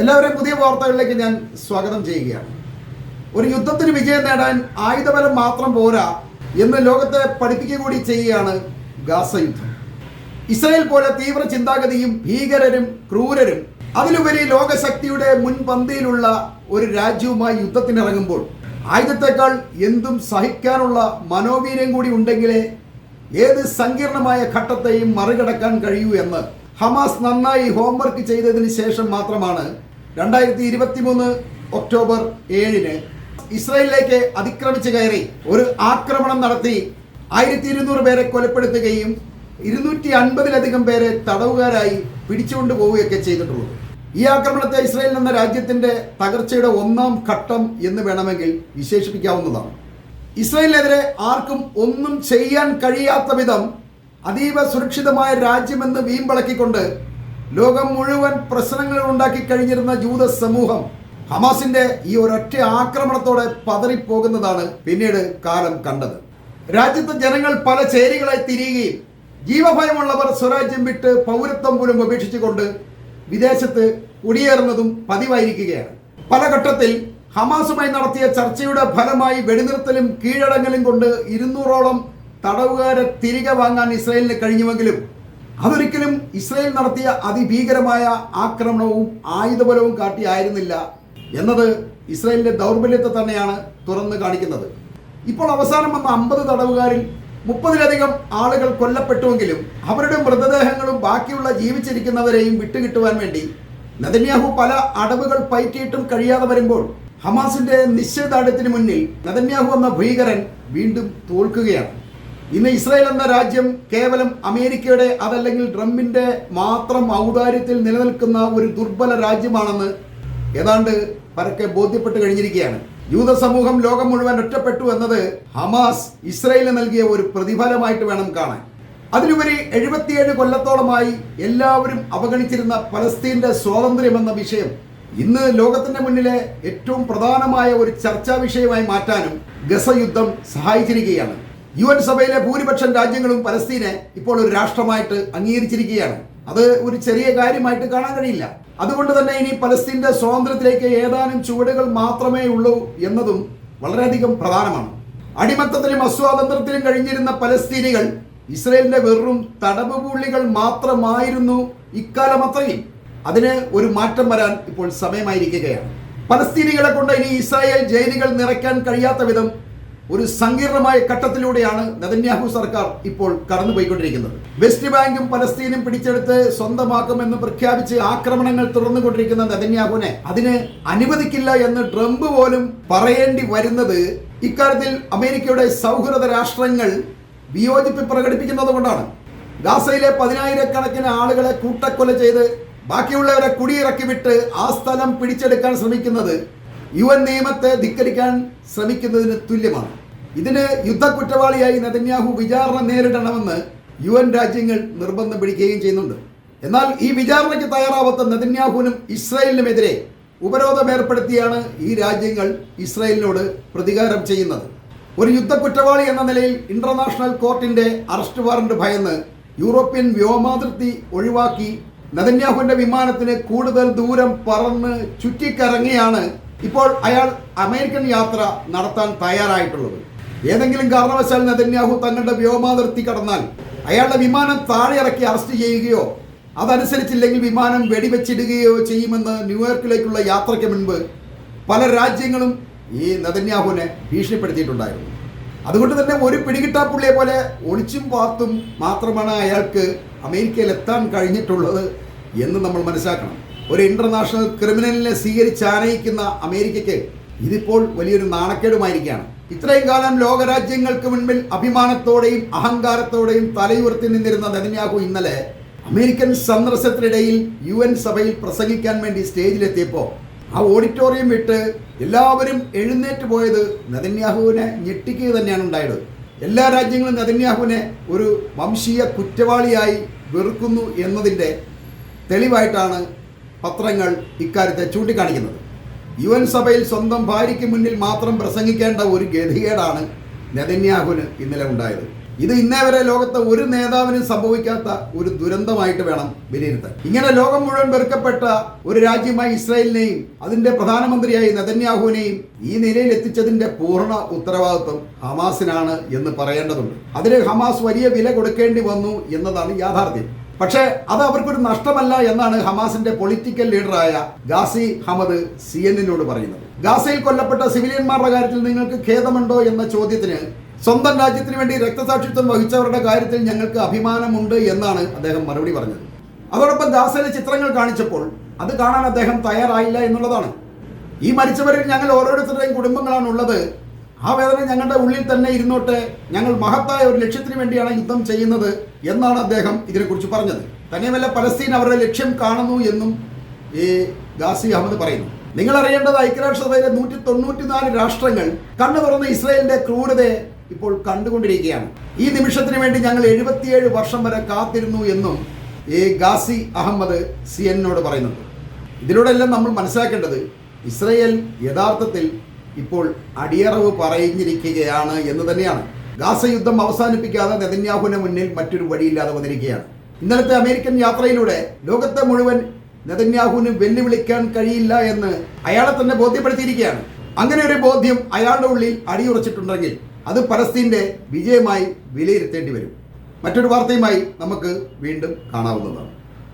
എല്ലാവരെയും പുതിയ വാർത്തകളിലേക്ക് ഞാൻ സ്വാഗതം ചെയ്യുകയാണ്. ഒരു യുദ്ധത്തിന് വിജയം നേടാൻ ആയുധബലം മാത്രം പോരാ എന്ന് ലോകത്തെ പഠിപ്പിക്കുക കൂടി ചെയ്യുകയാണ് ഗാസ യുദ്ധം. ഇസ്രയേൽ പോലെ തീവ്ര ചിന്താഗതിയും ഭീകരരും ക്രൂരരും അതിലുപരി ലോകശക്തിയുടെ മുൻപന്തിയിലുള്ള ഒരു രാജ്യവുമായി യുദ്ധത്തിനിറങ്ങുമ്പോൾ ആയുധത്തെക്കാൾ എന്തും സഹിക്കാനുള്ള മനോവീര്യം കൂടി ഉണ്ടെങ്കിലേ ഏത് സങ്കീർണമായ ഘട്ടത്തെയും മറികടക്കാൻ കഴിയൂ എന്ന് ഹമാസ് നന്നായി ഹോംവർക്ക് ചെയ്തതിന് ശേഷം മാത്രമാണ് രണ്ടായിരത്തി ഇരുപത്തി മൂന്ന് ഒക്ടോബർ ഏഴിന് ഇസ്രായേലിലേക്ക് അതിക്രമിച്ച് കയറി ഒരു ആക്രമണം നടത്തി ആയിരത്തി ഇരുന്നൂറ് പേരെ കൊലപ്പെടുത്തുകയും ഇരുന്നൂറ്റി അൻപതിലധികം പേരെ തടവുകാരായി പിടിച്ചുകൊണ്ട് പോവുകയൊക്കെ ചെയ്തിട്ടുള്ളത് ഈ ആക്രമണത്തെ ഇസ്രായേൽ എന്ന രാജ്യത്തിന്റെ തകർച്ചയുടെ ഒന്നാം ഘട്ടം എന്ന് വേണമെങ്കിൽ വിശേഷിപ്പിക്കാവുന്നതാണ്. ഇസ്രായേലിനെതിരെ ആർക്കും ഒന്നും ചെയ്യാൻ കഴിയാത്ത വിധം അതീവ സുരക്ഷിതമായ രാജ്യമെന്ന് വീമ്പളക്കിക്കൊണ്ട് ലോകം മുഴുവൻ പ്രശ്നങ്ങൾ ഉണ്ടാക്കി കഴിഞ്ഞിരുന്ന ജൂത സമൂഹം ഹമാസിന്റെ ഈ ഒരൊറ്റ ആക്രമണത്തോടെ പതറിപ്പോകുന്നതാണ് പിന്നീട് കാലം കണ്ടത്. രാജ്യത്തെ ജനങ്ങൾ പല ചേരികളായി തിരിയുകയും ജീവഭയമുള്ളവർ സ്വരാജ്യം വിട്ട് പൗരത്വം പോലും ഉപേക്ഷിച്ചുകൊണ്ട് വിദേശത്ത് കുടിയേറുന്നതും പതിവായിരിക്കുകയാണ്. പല ഘട്ടത്തിൽ ഹമാസുമായി നടത്തിയ ചർച്ചയുടെ ഫലമായി വെടിനിർത്തലും കീഴടങ്ങലും കൊണ്ട് ഇരുന്നൂറോളം തടവുകാരെ തിരികെ വാങ്ങാൻ ഇസ്രായേലിന് കഴിഞ്ഞുവെങ്കിലും അതൊരിക്കലും ഇസ്രയേൽ നടത്തിയ അതിഭീകരമായ ആക്രമണവും ആയുധബലവും കാട്ടിയായിരുന്നില്ല എന്നത് ഇസ്രയേലിന്റെ ദൗർബല്യത്തെ തന്നെയാണ് തുറന്നു കാണിക്കുന്നത്. ഇപ്പോൾ അവസാനം വന്ന അമ്പത് തടവുകാരിൽ മുപ്പതിലധികം ആളുകൾ കൊല്ലപ്പെട്ടുവെങ്കിലും അവരുടെ മൃതദേഹങ്ങളും ബാക്കിയുള്ള ജീവിച്ചിരിക്കുന്നവരെയും വിട്ടുകിട്ടുവാൻ വേണ്ടി നദന്യാഹു പല അടവുകൾ പയറ്റിയിട്ടും കഴിയാതെ വരുമ്പോൾ ഹമാസിന്റെ നിശ്ചയദാർഢ്യത്തിന് മുന്നിൽ നദന്യാഹു എന്ന ഭീകരൻ വീണ്ടും തോൽക്കുകയാണ്. ഇന്ന് ഇസ്രായേൽ എന്ന രാജ്യം കേവലം അമേരിക്കയുടെ അതല്ലെങ്കിൽ ട്രംപിന്റെ മാത്രം ഔദാര്യത്തിൽ നിലനിൽക്കുന്ന ഒരു ദുർബല രാജ്യമാണെന്ന് ഏതാണ്ട് പരക്കെ ബോധ്യപ്പെട്ട് കഴിഞ്ഞിരിക്കുകയാണ്. യൂത സമൂഹം ലോകം മുഴുവൻ ഒറ്റപ്പെട്ടു എന്നത് ഹമാസ് ഇസ്രായേലിന് നൽകിയ ഒരു പ്രതിഫലമായിട്ട് വേണം കാണാൻ. അതിലുപരി എഴുപത്തിയേഴ് കൊല്ലത്തോളമായി എല്ലാവരും അവഗണിച്ചിരുന്ന പലസ്തീന്റെ സ്വാതന്ത്ര്യം എന്ന വിഷയം ഇന്ന് ലോകത്തിന്റെ മുന്നിലെ ഏറ്റവും പ്രധാനമായ ഒരു ചർച്ചാ വിഷയമായി മാറ്റാനും ഗസ യുദ്ധം സഹായിച്ചിരിക്കുകയാണ്. യു എൻ സഭയിലെ ഭൂരിപക്ഷം രാജ്യങ്ങളും പലസ്തീനെ ഇപ്പോൾ ഒരു രാഷ്ട്രമായിട്ട് അംഗീകരിച്ചിരിക്കുകയാണ്. അത് ഒരു ചെറിയ കാര്യമായിട്ട് കാണാൻ കഴിയില്ല. അതുകൊണ്ട് തന്നെ ഇനി പലസ്തീന്റെ സ്വാതന്ത്ര്യത്തിലേക്ക് ഏതാനും ചുവടുകൾ മാത്രമേ ഉള്ളൂ എന്നതും വളരെയധികം പ്രധാനമാണ്. അടിമത്തത്തിലും അസ്വാതന്ത്ര്യത്തിലും കഴിഞ്ഞിരുന്ന പലസ്തീനികൾ ഇസ്രയേലിന്റെ വെറും തടവ് പുള്ളികൾ മാത്രമായിരുന്നു ഇക്കാലം അത്രയും. അതിന് ഒരു മാറ്റം വരാൻ ഇപ്പോൾ സമയമായിരിക്കുകയാണ്. പലസ്തീനികളെ കൊണ്ട് ഇനി ഇസ്രായേൽ ജയിലുകൾ നിറയ്ക്കാൻ കഴിയാത്ത വിധം ഒരു സങ്കീർണമായ ഘട്ടത്തിലൂടെയാണ് നെതന്യാഹു സർക്കാർ ഇപ്പോൾ കടന്നുപോയിക്കൊണ്ടിരിക്കുന്നത്. വെസ്റ്റ് ബാങ്കും പലസ്തീനും പിടിച്ചെടുത്ത് സ്വന്തമാക്കുമെന്ന് പ്രഖ്യാപിച്ച് ആക്രമണങ്ങൾ തുടർന്നുകൊണ്ടിരിക്കുന്ന നെതന്യാഹുവിനെ അതിന് അനുവദിക്കില്ല എന്ന് ട്രംപ് പോലും പറയേണ്ടി വരുന്നത് ഇക്കാര്യത്തിൽ അമേരിക്കയുടെ സൗഹൃദ രാഷ്ട്രങ്ങൾ വിയോജിപ്പ് പ്രകടിപ്പിക്കുന്നത് കൊണ്ടാണ്. ഗാസയിലെ പതിനായിരക്കണക്കിന് ആളുകളെ കൂട്ടക്കൊല ചെയ്ത് ബാക്കിയുള്ളവരെ കുടിയിറക്കി വിട്ട് ആ സ്ഥലം പിടിച്ചെടുക്കാൻ ശ്രമിക്കുന്നത് യു എൻ നിയമത്തെ ധിക്കരിക്കാൻ ശ്രമിക്കുന്നതിന് തുല്യമാണ്. ഇതിന് യുദ്ധ കുറ്റവാളിയായി നെതന്യാഹു വിചാരണ നേരിടണമെന്ന് യു എൻ രാജ്യങ്ങൾ നിർബന്ധം പിടിക്കുകയും ചെയ്യുന്നുണ്ട്. എന്നാൽ ഈ വിചാരണയ്ക്ക് തയ്യാറാവാത്ത നെതന്യാഹുവിനും ഇസ്രായേലിനുമെതിരെ ഉപരോധം ഏർപ്പെടുത്തിയാണ് ഈ രാജ്യങ്ങൾ ഇസ്രായേലിനോട് പ്രതികാരം ചെയ്യുന്നത്. ഒരു യുദ്ധ കുറ്റവാളി എന്ന നിലയിൽ ഇന്റർനാഷണൽ കോർട്ടിന്റെ അറസ്റ്റ് വാറന്റ് ഭയന്ന് യൂറോപ്യൻ വ്യോമാതിർത്തി ഒഴിവാക്കി നെതന്യാഹുവിന്റെ വിമാനത്തിന് കൂടുതൽ ദൂരം പറന്ന് ചുറ്റിക്കറങ്ങിയാണ് ഇപ്പോൾ അയാൾ അമേരിക്കൻ യാത്ര നടത്താൻ തയ്യാറായിട്ടുള്ളത്. ഏതെങ്കിലും കാരണവശാൽ നെതന്യാഹു തങ്ങളുടെ വ്യോമാതിർത്തി കടന്നാൽ അയാളുടെ വിമാനം താഴെ ഇറക്കി അറസ്റ്റ് ചെയ്യുകയോ അതനുസരിച്ചില്ലെങ്കിൽ വിമാനം വെടിവെച്ചിടുകയോ ചെയ്യുമെന്ന് ന്യൂയോർക്കിലേക്കുള്ള യാത്രയ്ക്ക് മുൻപ് പല രാജ്യങ്ങളും ഈ നെതന്യാഹുവിനെ ഭീഷണിപ്പെടുത്തിയിട്ടുണ്ടായിരുന്നു. അതുകൊണ്ട് തന്നെ ഒരു പിടികിട്ടാപ്പുള്ളിയെ പോലെ ഒളിച്ചും പാത്തും മാത്രമാണ് അയാൾക്ക് അമേരിക്കയിൽ എത്താൻ കഴിഞ്ഞിട്ടുള്ളത് എന്ന് നമ്മൾ മനസ്സിലാക്കണം. ഒരു ഇന്റർനാഷണൽ ക്രിമിനലിനെ സ്വീകരിച്ച് ആനയിക്കുന്ന അമേരിക്കയ്ക്ക് ഇതിപ്പോൾ വലിയൊരു നാണക്കേടുമായിരിക്കുകയാണ്. ഇത്രയും കാലം ലോകരാജ്യങ്ങൾക്ക് മുൻപിൽ അഭിമാനത്തോടെയും അഹങ്കാരത്തോടെയും തലയുയർത്തി നിന്നിരുന്ന നെതന്യാഹു ഇന്നലെ അമേരിക്കൻ സന്ദർശനത്തിനിടയിൽ യു എൻ സഭയിൽ പ്രസംഗിക്കാൻ വേണ്ടി സ്റ്റേജിലെത്തിയപ്പോൾ ആ ഓഡിറ്റോറിയം വിട്ട് എല്ലാവരും എഴുന്നേറ്റ് പോയത് നെതന്യാഹുവിനെ ഞെട്ടിക്കുക തന്നെയാണ് ഉണ്ടായത്. എല്ലാ രാജ്യങ്ങളും നെതന്യാഹുവിനെ ഒരു വംശീയ കുറ്റവാളിയായി വെറുക്കുന്നു എന്നതിന്റെ തെളിവായിട്ടാണ് പത്രങ്ങൾ ഇക്കാര്യത്തെ ചൂണ്ടിക്കാണിക്കുന്നത്. യു എൻ സഭയിൽ സ്വന്തം ഭാര്യയ്ക്ക് മുന്നിൽ മാത്രം പ്രസംഗിക്കേണ്ട ഒരു ഗതികേടാണ് നെതന്യാഹുന് ഇന്നലെ ഉണ്ടായത്. ഇത് ഇന്നേ വരെ ലോകത്തെ ഒരു നേതാവിനും സംഭവിക്കാത്ത ഒരു ദുരന്തമായിട്ട് വേണം വിലയിരുത്താൻ. ഇങ്ങനെ ലോകം മുഴുവൻ വെറുക്കപ്പെട്ട ഒരു രാജ്യമായി ഇസ്രായേലിനെയും അതിന്റെ പ്രധാനമന്ത്രിയായി നെതന്യാഹുവിനെയും ഈ നിലയിൽ എത്തിച്ചതിന്റെ പൂർണ ഉത്തരവാദിത്വം ഹമാസിനാണ് എന്ന് പറയേണ്ടതുണ്ട്. അതിന് ഹമാസ് വലിയ വില കൊടുക്കേണ്ടി വന്നു എന്നതാണ് യാഥാർത്ഥ്യം. പക്ഷേ അത് അവർക്കൊരു നഷ്ടമല്ല എന്നാണ് ഹമാസിന്റെ പൊളിറ്റിക്കൽ ലീഡറായ ഗാസി ഹമദ് സി എന്നിനോട് പറയുന്നത്. ഗാസയിൽ കൊല്ലപ്പെട്ട സിവിലിയന്മാരുടെ കാര്യത്തിൽ നിങ്ങൾക്ക് ഖേദമുണ്ടോ എന്ന ചോദ്യത്തിന് സ്വന്തം രാജ്യത്തിന് വേണ്ടി രക്തസാക്ഷിത്വം വഹിച്ചവരുടെ കാര്യത്തിൽ ഞങ്ങൾക്ക് അഭിമാനമുണ്ട് എന്നാണ് അദ്ദേഹം മറുപടി പറഞ്ഞത്. അതോടൊപ്പം ഗാസയിലെ ചിത്രങ്ങൾ കാണിച്ചപ്പോൾ അത് കാണാൻ അദ്ദേഹം തയ്യാറായില്ല എന്നുള്ളതാണ്. ഈ മരിച്ചവരിൽ ഞങ്ങൾ ഓരോരുത്തരുടെയും കുടുംബങ്ങളാണ് ഉള്ളത് ആ വേദന ഞങ്ങളുടെ ഉള്ളിൽ തന്നെ ഇരുന്നോട്ടെ. ഞങ്ങൾ മഹത്തായ ഒരു ലക്ഷ്യത്തിന് വേണ്ടിയാണ് യുദ്ധം ചെയ്യുന്നത് എന്നാണ് അദ്ദേഹം ഇതിനെക്കുറിച്ച് പറഞ്ഞത്. തന്നെയുമല്ല പലസ്തീൻ അവരുടെ ലക്ഷ്യം കാണുന്നു എന്നും ഈ ഗാസി അഹമ്മദ് പറയുന്നു. നിങ്ങൾ അറിയേണ്ടത് ഐക്യരാഷ്ട്രസഭയിലെ നൂറ്റി തൊണ്ണൂറ്റിനാല് രാഷ്ട്രങ്ങൾ കണ്ണു തുറന്ന ഇസ്രായേലിന്റെ ക്രൂരതയെ ഇപ്പോൾ കണ്ടുകൊണ്ടിരിക്കുകയാണ്. ഈ നിമിഷത്തിന് വേണ്ടി ഞങ്ങൾ എഴുപത്തിയേഴ് വർഷം വരെ കാത്തിരുന്നു എന്നും ഈ ഗാസി അഹമ്മദ് സി എന്നോട് പറയുന്നുണ്ട്. ഇതിലൂടെല്ലാം നമ്മൾ മനസ്സിലാക്കേണ്ടത് ഇസ്രയേൽ യഥാർത്ഥത്തിൽ ഇപ്പോൾ അടിയറവ് പറഞ്ഞിരിക്കുകയാണ് എന്ന് തന്നെയാണ്. ഗാസ യുദ്ധം അവസാനിപ്പിക്കാതെ നെതന്യാഹുവിന് മുന്നിൽ മറ്റൊരു വഴിയില്ലാതെ വന്നിരിക്കുകയാണ്. ഇന്നലത്തെ അമേരിക്കൻ യാത്രയിലൂടെ ലോകത്തെ മുഴുവൻ നെതന്യാഹുവിന് വെല്ലുവിളിക്കാൻ കഴിയില്ല എന്ന് അയാളെ തന്നെ ബോധ്യപ്പെടുത്തിയിരിക്കുകയാണ്. അങ്ങനെ ഒരു ബോധ്യം അയാളുടെ ഉള്ളിൽ അടിയുറച്ചിട്ടുണ്ടെങ്കിൽ അത് പലസ്തീന്റെ വിജയമായി വിലയിരുത്തേണ്ടി വരും. മറ്റൊരു വാർത്തയുമായി നമുക്ക് വീണ്ടും കാണാവുന്നതാണ്.